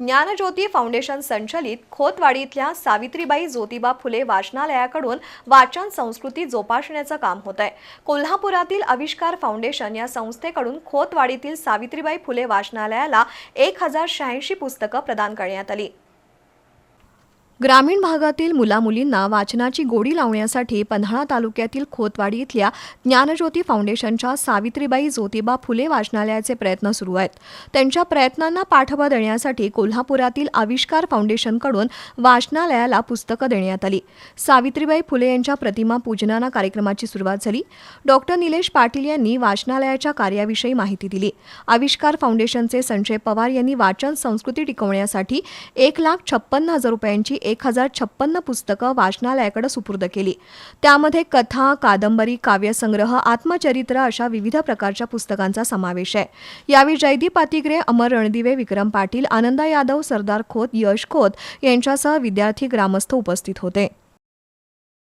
Gyanjyoti foundation संचलित खोतवाडी इथल्या सावित्रीबाई ज्योतिबा फुले वाचनालयाकडून वाचन संस्कृती जोपासण्याचं काम होत आहे. कोल्हापुरातील आविष्कार फाउंडेशन या संस्थेकडून खोतवाडीतील सावित्रीबाई फुले वाचनालयाला एक हजार शहाऐंशी पुस्तकं प्रदान करण्यात आली. ग्रामीण भागातील मुलामुलींना वाचनाची गोडी लावण्यासाठी पन्हाळा तालुक्यातील खोतवाडी इथल्या ज्ञानज्योती फाउंडेशनच्या सावित्रीबाई ज्योतिबा फुले वाचनालयाचे प्रयत्न सुरू आहेत. त्यांच्या प्रयत्नांना पाठबळ देण्यासाठी कोल्हापुरातील आविष्कार फाउंडेशनकडून वाचनालयाला पुस्तकं देण्यात आली. सावित्रीबाई फुले यांच्या प्रतिमा पूजनाना कार्यक्रमाची सुरुवात झाली. डॉक्टर निलेश पाटील यांनी वाचनालयाच्या कार्याविषयी माहिती दिली. आविष्कार फाउंडेशनचे संजय पवार यांनी वाचन संस्कृती टिकवण्यासाठी एक लाख छप्पन्न हजार रुपयांची एक हजार छप्पन्न पुस्तकं वाचनालयाकडे सुपूर्द केली. त्यामध्ये कथा कादंबरी काव्यसंग्रह आत्मचरित्र अशा विविध प्रकारच्या पुस्तकांचा समावेश आहे. यावेळी जयदीप पातिग्रे अमर रणदिवे विक्रम पाटील आनंदा यादव सरदार खोत यश खोत यांच्यासह विद्यार्थी ग्रामस्थ उपस्थित होते.